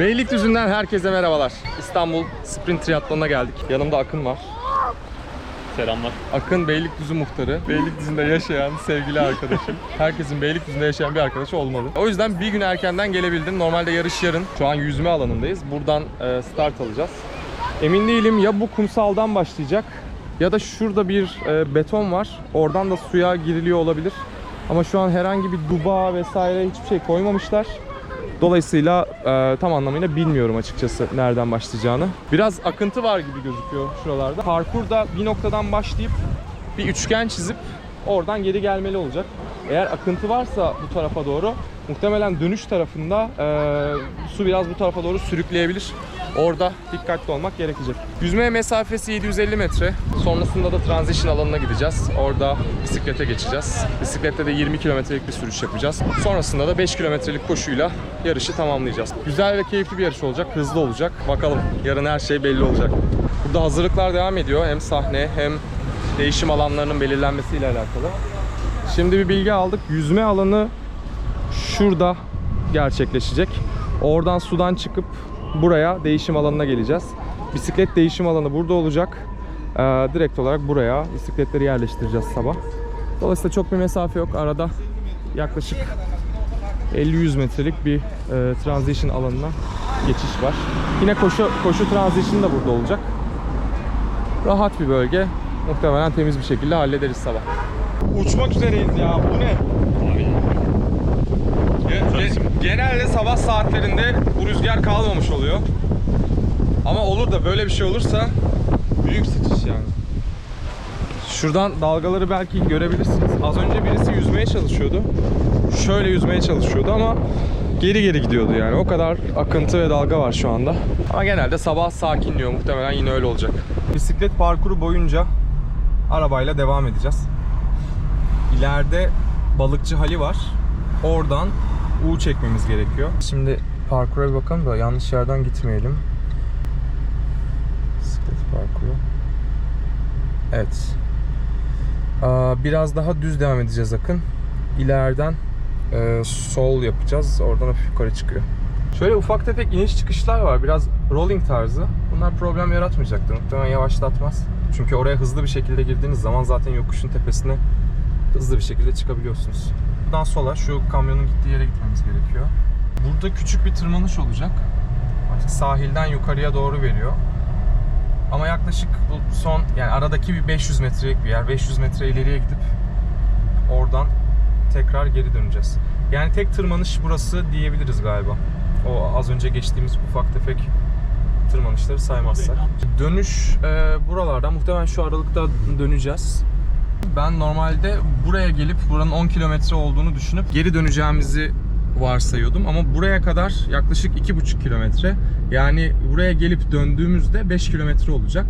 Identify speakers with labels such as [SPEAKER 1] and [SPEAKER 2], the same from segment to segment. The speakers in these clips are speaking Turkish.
[SPEAKER 1] Beylikdüzü'nden herkese merhabalar. İstanbul Sprint Triathlon'a geldik. Yanımda Akın var.
[SPEAKER 2] Selamlar.
[SPEAKER 1] Akın Beylikdüzü muhtarı. Beylikdüzü'nde yaşayan sevgili arkadaşım. Herkesin Beylikdüzü'nde yaşayan bir arkadaşı olmalı. O yüzden bir gün erkenden gelebildim. Normalde yarış yarın. Şu an yüzme alanındayız. Buradan e, start alacağız. Emin değilim ya bu kumsaldan başlayacak ya da şurada bir e, beton var. Oradan da suya giriliyor olabilir. Ama şu an herhangi bir duba vesaire hiçbir şey koymamışlar. Dolayısıyla e, tam anlamıyla bilmiyorum açıkçası nereden başlayacağını. Biraz akıntı var gibi gözüküyor şuralarda. Parkurda bir noktadan başlayıp bir üçgen çizip oradan geri gelmeli olacak. Eğer akıntı varsa bu tarafa doğru muhtemelen dönüş tarafında e, su biraz bu tarafa doğru sürükleyebilir. Orada dikkatli olmak gerekecek. Yüzme mesafesi 750 metre. Sonrasında da transition alanına gideceğiz. Orada bisiklete geçeceğiz. Bisiklette de 20 kilometrelik bir sürüş yapacağız. Sonrasında da 5 kilometrelik koşuyla yarışı tamamlayacağız. Güzel ve keyifli bir yarış olacak. Hızlı olacak. Bakalım yarın her şey belli olacak. Burada hazırlıklar devam ediyor. Hem sahne hem değişim alanlarının belirlenmesiyle alakalı. Şimdi bir bilgi aldık. Yüzme alanı şurada gerçekleşecek. Oradan sudan çıkıp buraya değişim alanına geleceğiz. Bisiklet değişim alanı burada olacak. Ee, direkt olarak buraya bisikletleri yerleştireceğiz sabah. Dolayısıyla çok bir mesafe yok. Arada yaklaşık 50-100 metrelik bir e, transition alanına geçiş var. Yine koşu koşu transition da burada olacak. Rahat bir bölge. Muhtemelen temiz bir şekilde hallederiz sabah. Uçmak üzereyiz ya. Bu ne? Genelde sabah saatlerinde bu rüzgar kalmamış oluyor. Ama olur da böyle bir şey olursa büyük sıçış yani. Şuradan dalgaları belki görebilirsiniz. Az önce birisi yüzmeye çalışıyordu. Şöyle yüzmeye çalışıyordu ama geri geri gidiyordu yani. O kadar akıntı ve dalga var şu anda. Ama genelde sabah sakinliyor. Muhtemelen yine öyle olacak. Bisiklet parkuru boyunca arabayla devam edeceğiz. İleride balıkçı hali var. Oradan U çekmemiz gerekiyor. Şimdi parkura bir bakalım da yanlış yerden gitmeyelim. Bisiklet parkuru. Evet. Biraz daha düz devam edeceğiz Akın. İleriden e, sol yapacağız. Oradan hafif yukarı çıkıyor. Şöyle ufak tefek iniş çıkışlar var. Biraz rolling tarzı. Bunlar problem yaratmayacaktır. Muhtemelen yavaşlatmaz. Çünkü oraya hızlı bir şekilde girdiğiniz zaman zaten yokuşun tepesine hızlı bir şekilde çıkabiliyorsunuz. Buradan sola şu kamyonun gittiği yere gitmemiz gerekiyor. Burada küçük bir tırmanış olacak. Artık sahilden yukarıya doğru veriyor. Ama yaklaşık bu son yani aradaki bir 500 metrelik bir yer. 500 metre ileriye gidip oradan tekrar geri döneceğiz. Yani tek tırmanış burası diyebiliriz galiba. O az önce geçtiğimiz ufak tefek tırmanışları saymazsak. Dönüş e, buralardan muhtemelen şu aralıkta döneceğiz. Ben normalde buraya gelip buranın 10 kilometre olduğunu düşünüp geri döneceğimizi varsayıyordum ama buraya kadar yaklaşık 2,5 kilometre. Yani buraya gelip döndüğümüzde 5 kilometre olacak.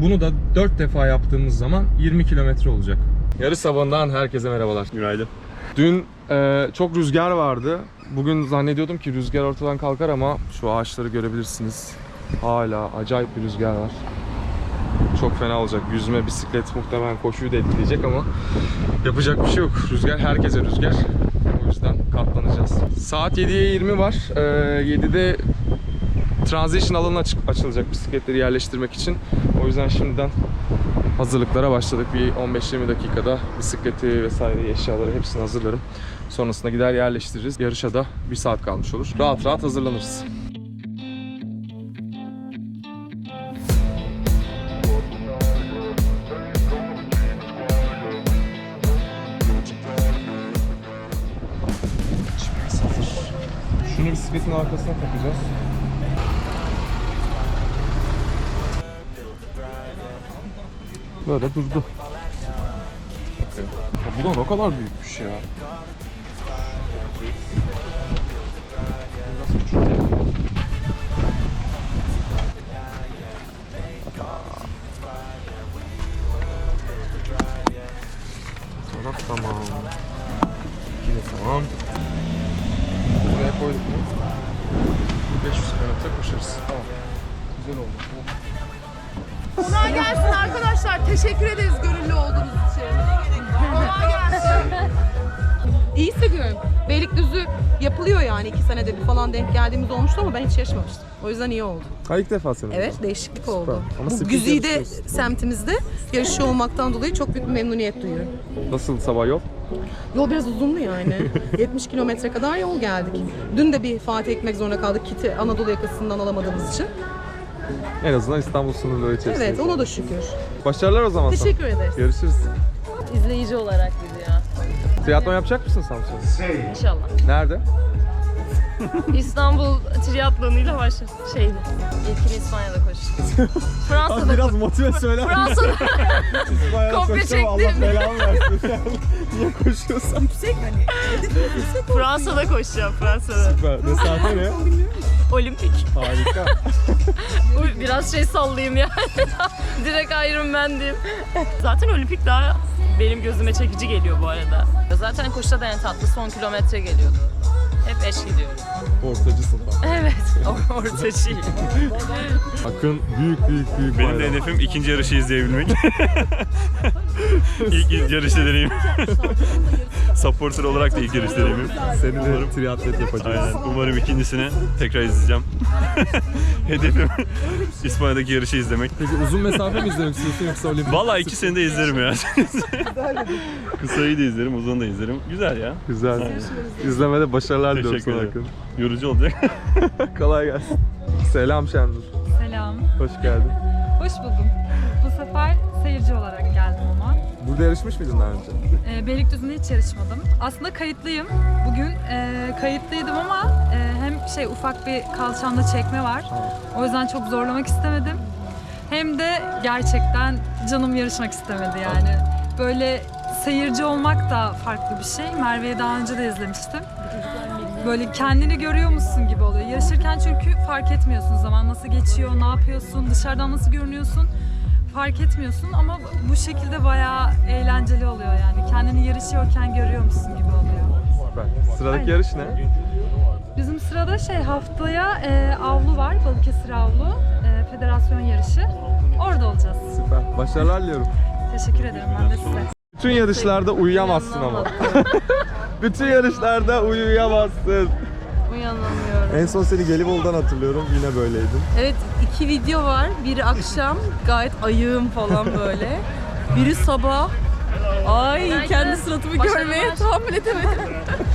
[SPEAKER 1] Bunu da 4 defa yaptığımız zaman 20 kilometre olacak. Yarış sabahından herkese merhabalar.
[SPEAKER 2] Günaydın.
[SPEAKER 1] Dün e, çok rüzgar vardı. Bugün zannediyordum ki rüzgar ortadan kalkar ama şu ağaçları görebilirsiniz. Hala acayip bir rüzgar var. Çok fena olacak. Yüzme, bisiklet muhtemelen koşuyu da etkileyecek ama yapacak bir şey yok. Rüzgar herkese rüzgar. O yüzden katlanacağız. Saat 7'ye 20 var. Ee, 7'de transition alanı açık, açılacak bisikletleri yerleştirmek için. O yüzden şimdiden hazırlıklara başladık. Bir 15-20 dakikada bisikleti vesaire eşyaları hepsini hazırlarım. Sonrasında gider yerleştiririz. Yarışa da bir saat kalmış olur. Rahat rahat hazırlanırız. Arkasına takacağız. Böyle durdu. Ya bu da ne kadar büyükmüş ya. Taraf tamam. Yine tamam. Buraya koyduk mu? 500 kilometre koşarız. Tamam. Güzel oldu.
[SPEAKER 3] Kolay gelsin arkadaşlar. Teşekkür ederiz gönüllü olduğunuz için. Kolay gelsin. İyi hissediyorum. Beylikdüzü yapılıyor yani iki senede bir falan denk geldiğimiz olmuştu ama ben hiç yaşamamıştım. O yüzden iyi oldu.
[SPEAKER 1] Ha ilk defa senin.
[SPEAKER 3] Evet değişiklik oldu.
[SPEAKER 1] Ama
[SPEAKER 3] Bu güzide semtimizde yarışıyor olmaktan dolayı çok büyük bir memnuniyet duyuyorum.
[SPEAKER 1] Nasıl sabah yol?
[SPEAKER 3] Yol biraz uzundu yani. 70 kilometre kadar yol geldik. Dün de bir Fatih ekmek zorunda kaldık kiti Anadolu yakasından alamadığımız için.
[SPEAKER 1] En azından İstanbul sınırları içerisinde.
[SPEAKER 3] Evet ona da şükür.
[SPEAKER 1] Başarılar o zaman sana.
[SPEAKER 3] Teşekkür ederiz.
[SPEAKER 1] Görüşürüz.
[SPEAKER 4] İzleyici olarak gidiyor.
[SPEAKER 1] Triatlon yapacak mısın Samsun?
[SPEAKER 4] İnşallah.
[SPEAKER 1] Nerede?
[SPEAKER 4] İstanbul triatlonuyla başlar. Şeydi. İlkini İspanya'da koştum. Fransa'da koştum.
[SPEAKER 1] motive söyler
[SPEAKER 4] Fransa'da kopya çektim.
[SPEAKER 1] belamı versin. Niye koşuyorsan?
[SPEAKER 4] Fransa'da koşacağım Fransa'da.
[SPEAKER 1] Süper. Mesafe ne?
[SPEAKER 4] Olimpik.
[SPEAKER 1] Harika.
[SPEAKER 4] Uy, Biraz şey sallayayım yani. Direkt Iron Man diyeyim. Zaten olimpik daha benim gözüme çekici geliyor bu arada. Zaten koşuda da en tatlı son kilometre geliyordu. Hep eş gidiyorum.
[SPEAKER 1] Ortacısın.
[SPEAKER 4] Evet, o- ortacıyım.
[SPEAKER 1] Akın büyük büyük büyük
[SPEAKER 2] Benim de
[SPEAKER 1] bayram.
[SPEAKER 2] hedefim ikinci yarışı izleyebilmek. ilk yarış deneyim. Supporter olarak da ilk yarış deneyimim.
[SPEAKER 1] Seni de triatlet yapacağız.
[SPEAKER 2] Aynen. Umarım ikincisini tekrar izleyeceğim. Hedefim İspanya'daki yarışı izlemek.
[SPEAKER 1] Peki uzun mesafe mi izlemek istiyorsun yoksa olimpik?
[SPEAKER 2] Vallahi ikisini de izlerim ya. Kısayı da izlerim, uzun da izlerim. Güzel ya.
[SPEAKER 1] Güzel. İzlemede başarılar diliyorum sana. Akın.
[SPEAKER 2] Yorucu olacak.
[SPEAKER 1] Kolay gelsin. Selam Şendur.
[SPEAKER 5] Selam,
[SPEAKER 1] Hoş geldin.
[SPEAKER 5] hoş buldum. Bu sefer
[SPEAKER 1] Burada yarışmış mıydın daha önce?
[SPEAKER 5] Ee, Beylikdüzü'nde hiç yarışmadım. Aslında kayıtlıyım. Bugün e, kayıtlıydım ama e, hem şey ufak bir kalçamda çekme var. O yüzden çok zorlamak istemedim. Hem de gerçekten canım yarışmak istemedi yani. Böyle seyirci olmak da farklı bir şey. Merve'yi daha önce de izlemiştim. Böyle kendini görüyor musun gibi oluyor. Yarışırken çünkü fark etmiyorsun zaman nasıl geçiyor, ne yapıyorsun, dışarıdan nasıl görünüyorsun fark etmiyorsun ama bu şekilde bayağı eğlenceli oluyor yani. Kendini yarışıyorken görüyor musun gibi oluyor.
[SPEAKER 1] Süper. Sıradaki
[SPEAKER 5] Aynen.
[SPEAKER 1] yarış ne?
[SPEAKER 5] Bizim sırada şey haftaya e, avlu var, Balıkesir avlu, e, federasyon yarışı. Orada olacağız.
[SPEAKER 1] Süper. Başarılar diliyorum.
[SPEAKER 5] Teşekkür ederim ben de size.
[SPEAKER 1] Bütün yarışlarda uyuyamazsın ama. Bütün yarışlarda uyuyamazsın.
[SPEAKER 3] Uyanamıyorum.
[SPEAKER 1] En son seni Gelibolu'dan hatırlıyorum. Yine böyleydin.
[SPEAKER 3] Evet iki video var. Biri akşam gayet ayığım falan böyle. Biri sabah. Ay kendi suratımı görmeye tahammül edemedim.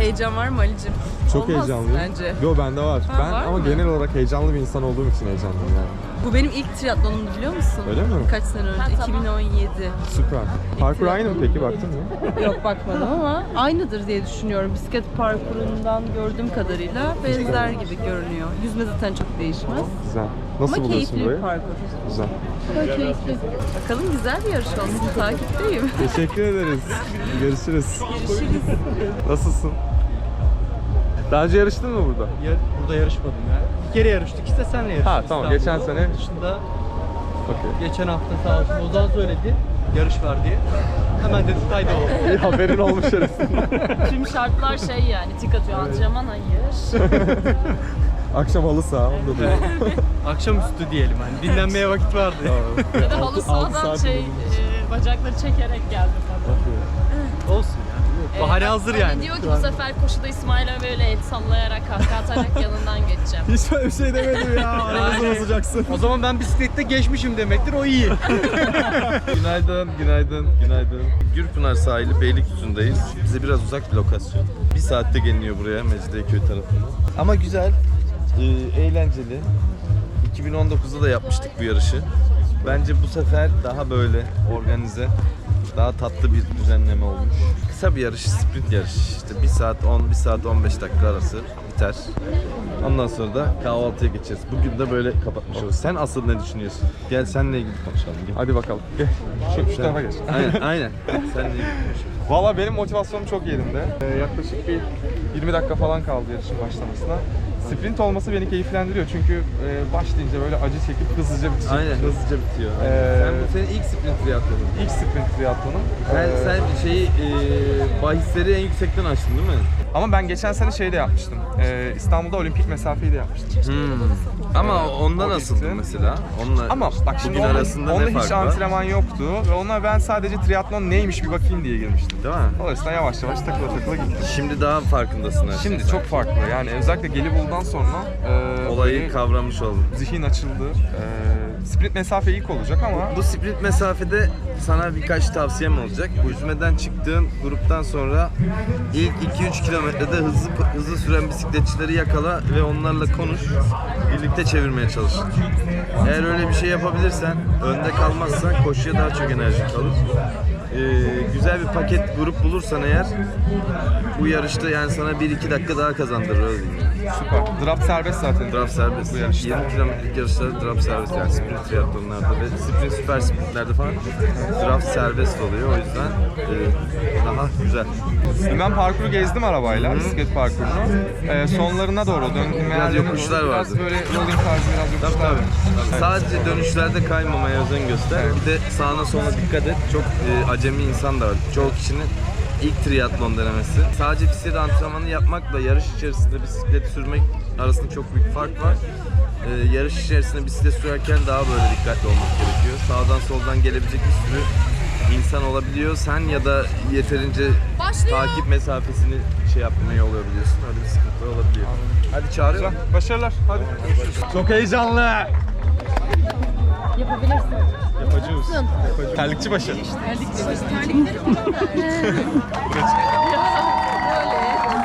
[SPEAKER 3] Heyecan var mı Ali'cim?
[SPEAKER 1] Çok
[SPEAKER 3] Olmaz
[SPEAKER 1] heyecanlıyım.
[SPEAKER 3] Bence.
[SPEAKER 1] Yo bende var.
[SPEAKER 3] Ha,
[SPEAKER 1] ben
[SPEAKER 3] var
[SPEAKER 1] ama
[SPEAKER 3] mı?
[SPEAKER 1] genel olarak heyecanlı bir insan olduğum için heyecanlıyım yani.
[SPEAKER 3] Bu benim ilk triatlonumdu biliyor musun?
[SPEAKER 1] Öyle mi?
[SPEAKER 3] Kaç sene önce?
[SPEAKER 4] Ha, tamam.
[SPEAKER 3] 2017.
[SPEAKER 1] Süper. Parkur aynı mı peki baktın mı?
[SPEAKER 3] Yok bakmadım ama aynıdır diye düşünüyorum. Bisiklet parkurundan gördüğüm kadarıyla benzer gibi görünüyor. Yüzme zaten çok değişmez.
[SPEAKER 1] Güzel. Nasıl
[SPEAKER 3] ama
[SPEAKER 1] buluyorsun
[SPEAKER 3] keyifli bir parkur.
[SPEAKER 1] Güzel.
[SPEAKER 3] Çok keyifli. Bakalım güzel bir yarış olsun. Takipteyim.
[SPEAKER 1] Teşekkür ederiz. Görüşürüz. Görüşürüz. Nasılsın? Daha önce yarıştın mı burada?
[SPEAKER 6] Ya, burada yarışmadım ya. Bir kere yarıştık işte senle yarıştık.
[SPEAKER 1] Ha, tamam. Geçen sene-
[SPEAKER 6] Onun dışında
[SPEAKER 1] Okey.
[SPEAKER 6] geçen hafta sağ olsun Ozan söyledi yarış var diye. Hemen dedim kaydı oldu.
[SPEAKER 1] İyi haberin olmuş arasında.
[SPEAKER 4] Tüm şartlar şey yani tik atıyor. Antrenman hayır.
[SPEAKER 1] Akşam halı saha. Onda da.
[SPEAKER 6] Akşamüstü diyelim hani dinlenmeye vakit vardı.
[SPEAKER 4] Ya da halı
[SPEAKER 1] Altı
[SPEAKER 4] sahadan
[SPEAKER 1] saat
[SPEAKER 4] şey e, bacakları çekerek geldi falan.
[SPEAKER 6] Olsun ya. Bahane hazır
[SPEAKER 4] Ali
[SPEAKER 6] yani.
[SPEAKER 4] diyor ki bu sefer koşuda İsmail'e böyle el sallayarak kahkaha atarak yanından geçeceğim.
[SPEAKER 1] Hiç böyle bir şey demedim ya. Aramızı bozacaksın.
[SPEAKER 6] O zaman ben bisiklette geçmişim demektir o iyi.
[SPEAKER 7] Günaydın, günaydın, günaydın. Gürpınar sahili Beylikdüzü'ndeyiz. Bize biraz uzak bir lokasyon. Bir saatte geliniyor buraya Mecidiyeköy tarafından. Ama güzel, e, eğlenceli. 2019'da da yapmıştık bu yarışı. Bence bu sefer daha böyle organize, daha tatlı bir düzenleme olmuş. Kısa bir yarış, sprint yarış. İşte 1 saat 10, 1 saat 15 dakika arası biter. Ondan sonra da kahvaltıya geçeceğiz. Bugün de böyle kapatmış oluruz. Sen asıl ne düşünüyorsun? Gel seninle ilgili konuşalım. Gel.
[SPEAKER 1] Hadi bakalım. Gel. Şu, şu tarafa geç.
[SPEAKER 7] Aynen, aynen. Seninle ilgili konuşalım.
[SPEAKER 1] Valla benim motivasyonum çok yerinde. Ee, yaklaşık bir 20 dakika falan kaldı yarışın başlamasına. Sprint olması beni keyiflendiriyor çünkü e, başlayınca böyle acı çekip hızlıca bitecek.
[SPEAKER 7] Aynen hızlıca bitiyor.
[SPEAKER 1] Ee,
[SPEAKER 7] sen bu senin ilk sprint triatlonun.
[SPEAKER 1] İlk sprint triatlonum.
[SPEAKER 7] Sen,
[SPEAKER 1] Ee,
[SPEAKER 7] sen şeyi e, bahisleri en yüksekten açtın değil mi?
[SPEAKER 1] Ama ben geçen sene şeyde yapmıştım. Ee, İstanbul'da olimpik mesafeyi de yapmıştım.
[SPEAKER 7] Hmm. Ama onda nasıldı mesela? Onunla
[SPEAKER 1] Ama bak şimdi
[SPEAKER 7] bugün
[SPEAKER 1] onda,
[SPEAKER 7] arasında
[SPEAKER 1] onda
[SPEAKER 7] ne
[SPEAKER 1] hiç
[SPEAKER 7] fark var?
[SPEAKER 1] antrenman yoktu ve ona ben sadece triatlon neymiş bir bakayım diye girmiştim.
[SPEAKER 7] Değil mi?
[SPEAKER 1] Dolayısıyla yavaş yavaş takıla takıla gittim.
[SPEAKER 7] Şimdi daha farkındasın her
[SPEAKER 1] Şimdi
[SPEAKER 7] şeyin.
[SPEAKER 1] çok farklı yani özellikle Gelibolu'dan sonra e,
[SPEAKER 7] olayı
[SPEAKER 1] böyle
[SPEAKER 7] kavramış oldun.
[SPEAKER 1] zihin açıldı. E, sprint mesafe ilk olacak ama
[SPEAKER 7] Bu sprint mesafede sana birkaç tavsiyem olacak. Bu yüzmeden çıktığın gruptan sonra ilk 2-3 kilometrede hızlı hızlı süren bisikletçileri yakala ve onlarla konuş. Birlikte çevirmeye çalış. Eğer öyle bir şey yapabilirsen, önde kalmazsan koşuya daha çok enerji kalır. Ee, güzel bir paket grup bulursan eğer bu yarışta yani sana 1-2 dakika daha kazandırır öyle diyeyim.
[SPEAKER 1] süper. Drop serbest zaten.
[SPEAKER 7] Drop serbest.
[SPEAKER 1] Bu yarışta.
[SPEAKER 7] 20 kilometrelik yarışlarda drop serbest yani sprint triatlonlarda ve sprint süper sprintlerde falan drop serbest oluyor. O yüzden e, daha güzel.
[SPEAKER 1] Ben parkuru gezdim arabayla, bisiklet parkurunu. E, sonlarına doğru döndüm.
[SPEAKER 7] Biraz yokuşlar vardı.
[SPEAKER 1] Biraz böyle rolling tarzı biraz
[SPEAKER 7] Tabii
[SPEAKER 1] yokuşlar
[SPEAKER 7] tabii.
[SPEAKER 1] var.
[SPEAKER 7] Sadece dönüşlerde kaymamaya özen göster. Bir de sağına soluna dikkat et. Çok e, acemi insan da var. Çoğu kişinin ilk triatlon denemesi. Sadece bisiklet antrenmanı yapmakla yarış içerisinde bisiklet sürmek arasında çok büyük fark var. E, yarış içerisinde bisiklet sürerken daha böyle dikkatli olmak gerekiyor. Sağdan soldan gelebilecek bir sürü insan olabiliyor. Sen ya da yeterince takip mesafesini şey yapmaya olabiliyorsun. Öyle bir sıkıntı olabiliyor. Hadi çağırıyorum.
[SPEAKER 1] Başarılar. Hadi. Çok heyecanlı. Yapabilirsin. Yapacağız. Yapacağız. Terlikçi başı.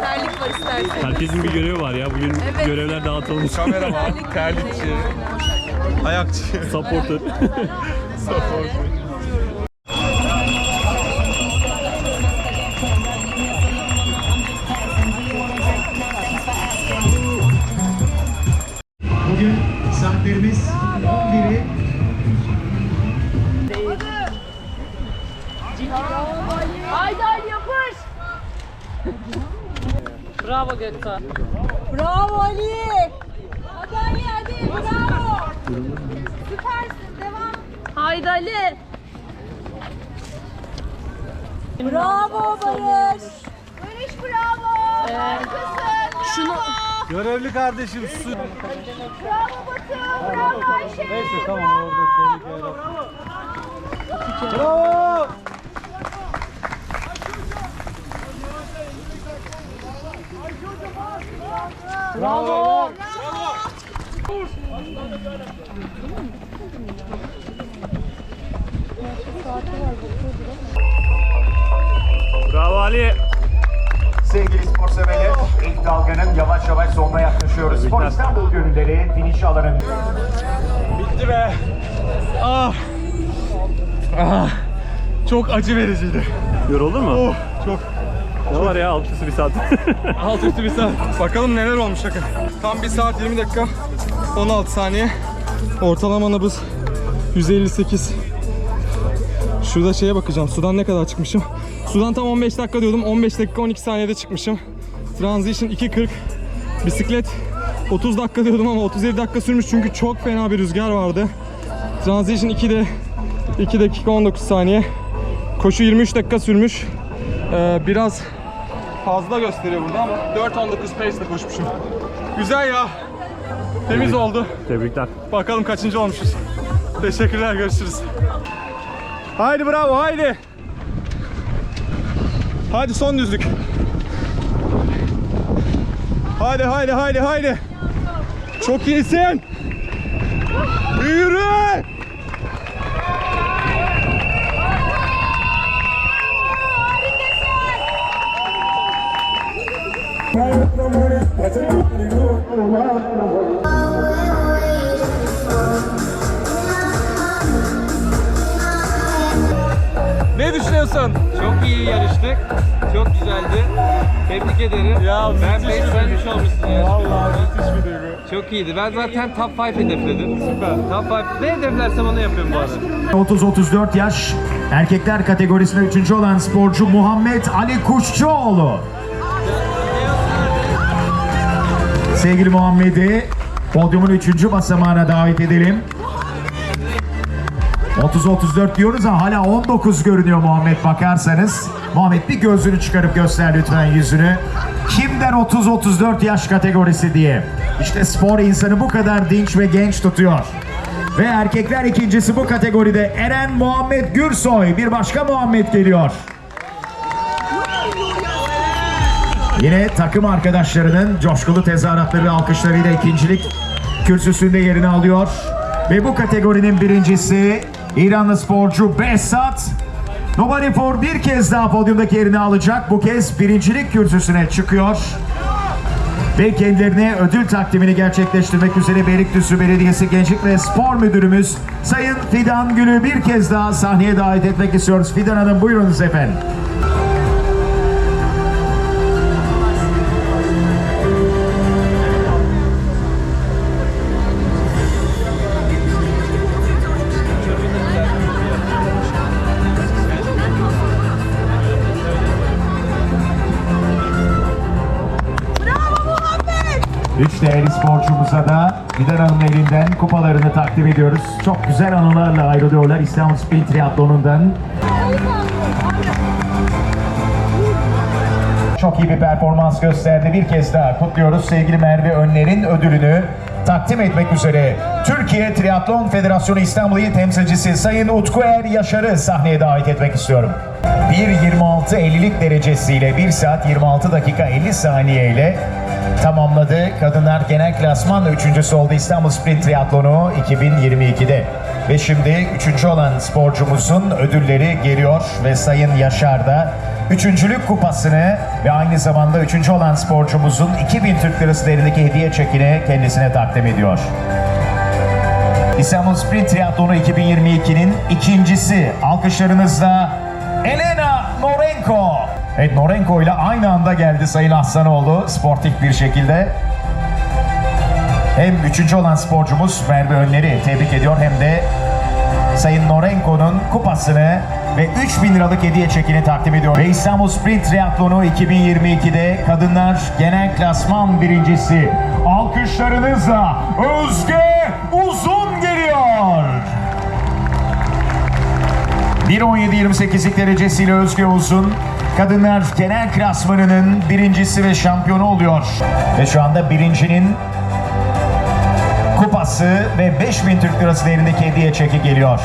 [SPEAKER 3] Terlik var istersen.
[SPEAKER 2] Herkesin bir görevi var ya. Bugün görevler dağıtılmış.
[SPEAKER 1] Kameraman, terlikçi, ayakçı,
[SPEAKER 2] Supporter.
[SPEAKER 1] support.
[SPEAKER 4] Bravo Göktuğ.
[SPEAKER 8] Bravo Ali. Hadi Ali hadi bravo. Süpersin devam.
[SPEAKER 4] Haydi Ali.
[SPEAKER 8] Bravo Barış. Barış bravo. Harikasın.
[SPEAKER 4] Şunu
[SPEAKER 6] Görevli kardeşim su.
[SPEAKER 8] Bravo Batu. Bravo Ayşe.
[SPEAKER 6] Neyse tamam orada tehlike yaratma. Bravo.
[SPEAKER 4] bravo.
[SPEAKER 2] Bravo Ali.
[SPEAKER 9] sevgili spor severler ilk dalganın yavaş yavaş sonuna yaklaşıyoruz. Spor İstanbul gönülleri finish alanın
[SPEAKER 1] Bitti be. Ah. Ah. Çok acı vericiydi.
[SPEAKER 2] Yoruldun mu?
[SPEAKER 1] Oh, çok.
[SPEAKER 2] Ne var ya alt üstü bir saat.
[SPEAKER 1] Alt üstü bir saat. Bakalım neler olmuş şaka. Tam 1 saat 20 dakika 16 saniye. Ortalama nabız 158. Şurada şeye bakacağım. Sudan ne kadar çıkmışım? Sudan tam 15 dakika diyordum. 15 dakika 12 saniyede çıkmışım. Transition 2.40. Bisiklet 30 dakika diyordum ama 37 dakika sürmüş çünkü çok fena bir rüzgar vardı. Transition 2'de 2 dakika 19 saniye. Koşu 23 dakika sürmüş. Ee, biraz fazla gösteriyor burada ama 4.19 pace ile koşmuşum. Güzel ya. Temiz oldu.
[SPEAKER 2] Tebrikler.
[SPEAKER 1] Bakalım kaçıncı olmuşuz. Teşekkürler görüşürüz. Haydi bravo haydi. Hadi son düzlük. Haydi haydi haydi haydi. Çok iyisin. Yürü. Ne düşünüyorsun?
[SPEAKER 6] Çok iyi yarıştık. Çok güzeldi. Tebrik ederim.
[SPEAKER 1] Ya
[SPEAKER 6] ben
[SPEAKER 1] müthiş
[SPEAKER 6] 5
[SPEAKER 1] bir
[SPEAKER 6] vermiş olmuşsun ya.
[SPEAKER 1] Vallahi müthiş bir duygu.
[SPEAKER 6] Çok iyiydi. Ben zaten top 5 hedefledim. Süper. Top 5. Ne hedeflersem onu yapıyorum bu arada.
[SPEAKER 9] 30-34 yaş erkekler kategorisinde 3. olan sporcu Muhammed Ali Kuşçuoğlu. Sevgili Muhammed'i podyumun 3. basamağına davet edelim. 30-34 diyoruz ama hala 19 görünüyor Muhammed bakarsanız. Muhammed bir gözünü çıkarıp göster lütfen yüzünü. Kimden 30-34 yaş kategorisi diye. İşte spor insanı bu kadar dinç ve genç tutuyor. Ve erkekler ikincisi bu kategoride Eren Muhammed Gürsoy. Bir başka Muhammed geliyor. Yine takım arkadaşlarının coşkulu tezahüratları ve alkışlarıyla ikincilik kürsüsünde yerini alıyor. Ve bu kategorinin birincisi İranlı sporcu Behzat Nobarifor bir kez daha podyumdaki yerini alacak. Bu kez birincilik kürsüsüne çıkıyor. Ve kendilerine ödül takdimini gerçekleştirmek üzere Beylikdüzü Belediyesi Gençlik ve Spor Müdürümüz Sayın Fidan Gül'ü bir kez daha sahneye davet etmek istiyoruz. Fidan Hanım buyurunuz efendim. Üç değerli sporcumuza da Fidan Hanım'ın elinden kupalarını takdim ediyoruz. Çok güzel anılarla ayrılıyorlar İstanbul Sprint Triatlonu'ndan. Çok iyi bir performans gösterdi. Bir kez daha kutluyoruz. Sevgili Merve Önler'in ödülünü takdim etmek üzere Türkiye Triatlon Federasyonu İstanbul İl Temsilcisi Sayın Utku Er Yaşar'ı sahneye davet etmek istiyorum. 1.26.50'lik derecesiyle 1 saat 26 dakika 50 saniye ile tamamladı. Kadınlar genel klasman üçüncüsü oldu İstanbul Sprint Triatlonu 2022'de. Ve şimdi üçüncü olan sporcumuzun ödülleri geliyor ve Sayın Yaşar da üçüncülük kupasını ve aynı zamanda üçüncü olan sporcumuzun 2000 Türk Lirası değerindeki hediye çekini kendisine takdim ediyor. İstanbul Sprint Triatlonu 2022'nin ikincisi alkışlarınızla Elena Norenko. Evet Norenko ile aynı anda geldi Sayın Aslanoğlu sportif bir şekilde. Hem üçüncü olan sporcumuz Merve Önler'i tebrik ediyor hem de Sayın Norenko'nun kupasını ve 3000 liralık hediye çekini takdim ediyor. Ve İstanbul Sprint Triatlonu 2022'de kadınlar genel klasman birincisi alkışlarınızla Özge Uzun geliyor. 1.17-28'lik derecesiyle Özge Uzun kadınlar genel klasmanının birincisi ve şampiyonu oluyor. Ve şu anda birincinin kupası ve 5000 Türk Lirası değerindeki hediye çeki geliyor.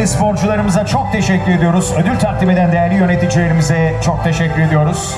[SPEAKER 9] Kıymetli sporcularımıza çok teşekkür ediyoruz. Ödül takdim eden değerli yöneticilerimize çok teşekkür ediyoruz.